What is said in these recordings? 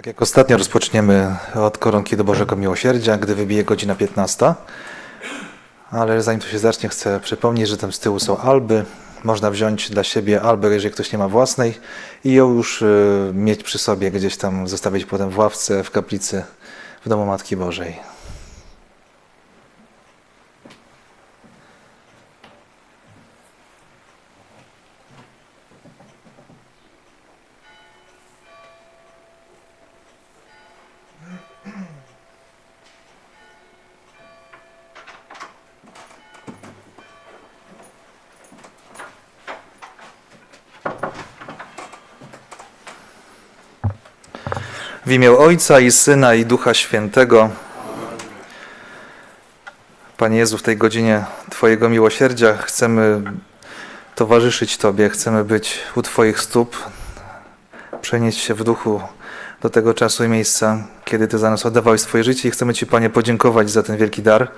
Tak jak ostatnio rozpoczniemy od koronki do Bożego Miłosierdzia, gdy wybije godzina 15. Ale zanim to się zacznie, chcę przypomnieć, że tam z tyłu są alby. Można wziąć dla siebie albę, jeżeli ktoś nie ma własnej i ją już y, mieć przy sobie, gdzieś tam zostawić potem w ławce, w kaplicy, w domu Matki Bożej. W imię Ojca i Syna i Ducha Świętego. Panie Jezu, w tej godzinie Twojego miłosierdzia chcemy towarzyszyć Tobie, chcemy być u Twoich stóp, przenieść się w duchu do tego czasu i miejsca, kiedy Ty za nas oddawałeś swoje życie i chcemy Ci, Panie, podziękować za ten wielki dar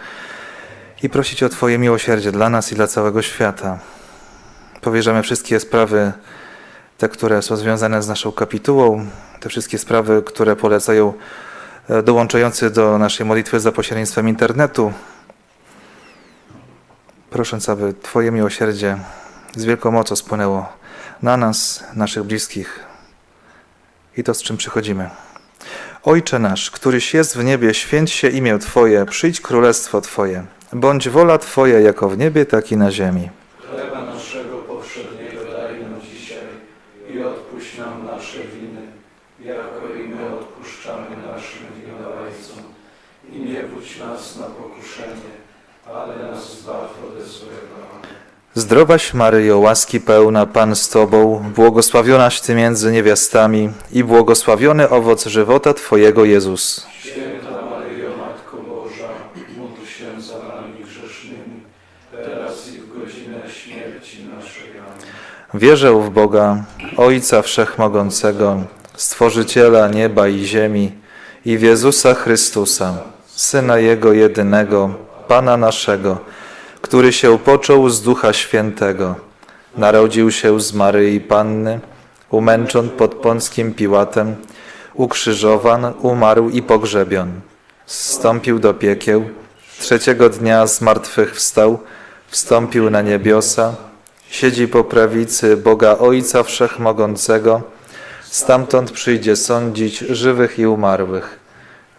i prosić o Twoje miłosierdzie dla nas i dla całego świata. Powierzamy wszystkie sprawy, te, które są związane z naszą kapitułą, te wszystkie sprawy, które polecają e, dołączający do naszej modlitwy za pośrednictwem internetu. Prosząc, aby Twoje miłosierdzie z wielką mocą spłynęło na nas, naszych bliskich i to, z czym przychodzimy. Ojcze nasz, któryś jest w niebie, święć się imię Twoje, przyjdź królestwo Twoje. Bądź wola Twoja jako w niebie, tak i na ziemi. Nas na pokuszenie, ale nas zbaw ode złego. Zdrowaś Maryjo, łaski pełna, Pan z Tobą, błogosławionaś Ty między niewiastami i błogosławiony owoc żywota Twojego Jezus. Święta Maryjo, Matko Boża, módl się za nami grzesznymi, teraz i w godzinę śmierci naszej. Amen. Wierzę w Boga, Ojca Wszechmogącego, Stworzyciela nieba i ziemi i w Jezusa Chrystusa, Syna Jego jedynego, Pana naszego, który się począł z Ducha Świętego, narodził się z Maryi Panny, umęczon pod Pąckim Piłatem, ukrzyżowan, umarł i pogrzebion. Zstąpił do piekieł, trzeciego dnia z martwych wstał, wstąpił na niebiosa, siedzi po prawicy Boga Ojca Wszechmogącego, stamtąd przyjdzie sądzić żywych i umarłych.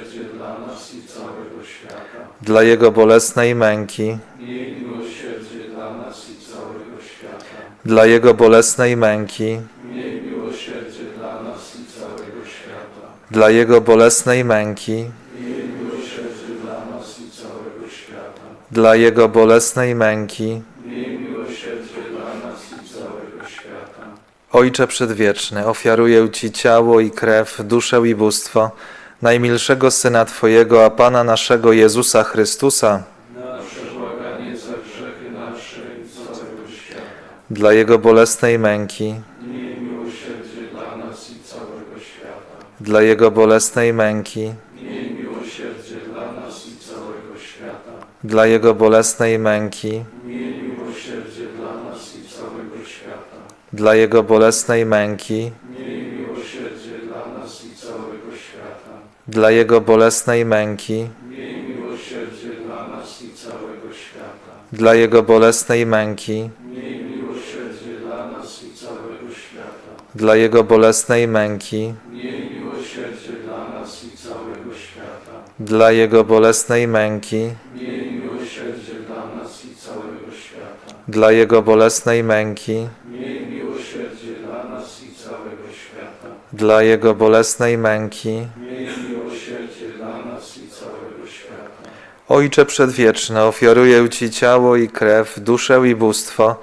miłosierdzie dla nas i całego świata. dla Jego bolesnej męki, Miej miłosierdzie dla nas i całego świata. dla Jego bolesnej męki, Miej miłosierdzie dla nas i całego świata. dla Jego bolesnej męki, Miej miłosierdzie dla nas i całego świata. dla Jego bolesnej męki. Miej miłosierdzie dla nas i całego świata. Ojcze Przedwieczny, ofiaruję Ci ciało i krew, duszę i bóstwo najmilszego Syna Twojego, a Pana naszego Jezusa Chrystusa, dla Jego bolesnej męki, dla nas i całego świata. dla Jego bolesnej męki, dla nas i całego świata. dla Jego bolesnej męki, dla nas i całego świata. dla Jego bolesnej męki, Miej miłosierdzie dla nas i całego świata. Dla Jego bolesnej męki, dla nas i całego świata. dla Jego bolesnej męki, dla nas i całego świata. dla Jego bolesnej męki, dla nas i całego świata. dla Jego bolesnej męki, dla Jego bolesnej męki, dla Jego bolesnej męki. Miej miłosierdzie dla nas i całego świata. Ojcze Przedwieczny, ofiaruję Ci ciało i krew, duszę i bóstwo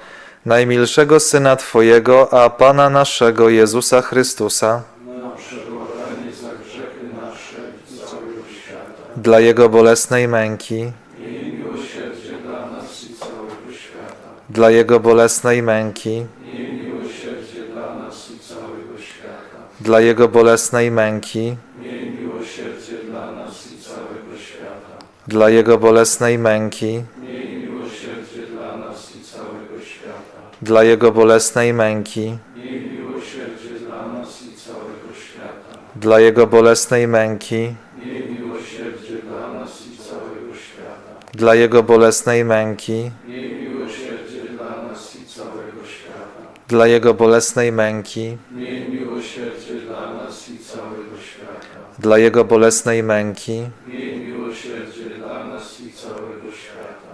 najmilszego Syna Twojego, a Pana naszego Jezusa Chrystusa, dla Jego bolesnej męki, dla i całego dla Jego bolesnej męki, nas i całego świata. dla Jego bolesnej męki, Miej miłosierdzie dla nas i całego świata. Dla Jego bolesnej męki, Miej miłosierdzie dla nas i całego świata. dla Jego bolesnej męki, Miej miłosierdzie dla nas i całego świata. dla Jego bolesnej męki, Miej miłosierdzie dla nas i całego świata. dla Jego bolesnej męki, Miej miłosierdzie dla nas i całego świata. dla Jego bolesnej męki, Miej miłosierdzie dla nas i całego świata. dla Jego bolesnej męki, Miej miłosierdzie dla nas i całego świata.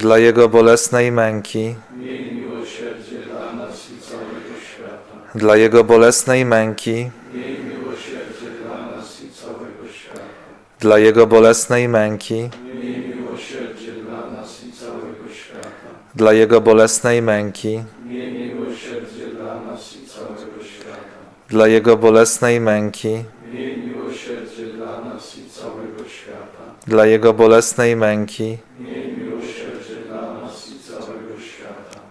Dla Jego bolesnej męki, dla dla Jego bolesnej męki, dla dla Jego bolesnej męki, dla Jego bolesnej męki, dla Jego bolesnej męki, dla Jego bolesnej męki, Miej miłosierdzie dla nas i całego świata.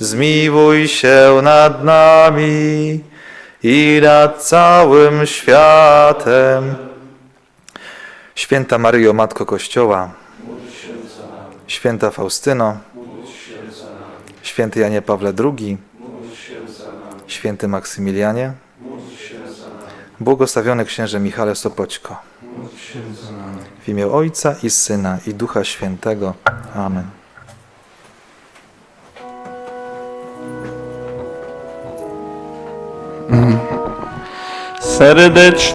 zmiłuj się nad nami i nad całym światem. Święta Maryjo, Matko Kościoła, święta Faustyno, święty Janie Pawle II, święty Maksymilianie, błogosławiony księże Michale Sopoćko. W imię Ojca i Syna i Ducha Świętego. Amen. Serdecznie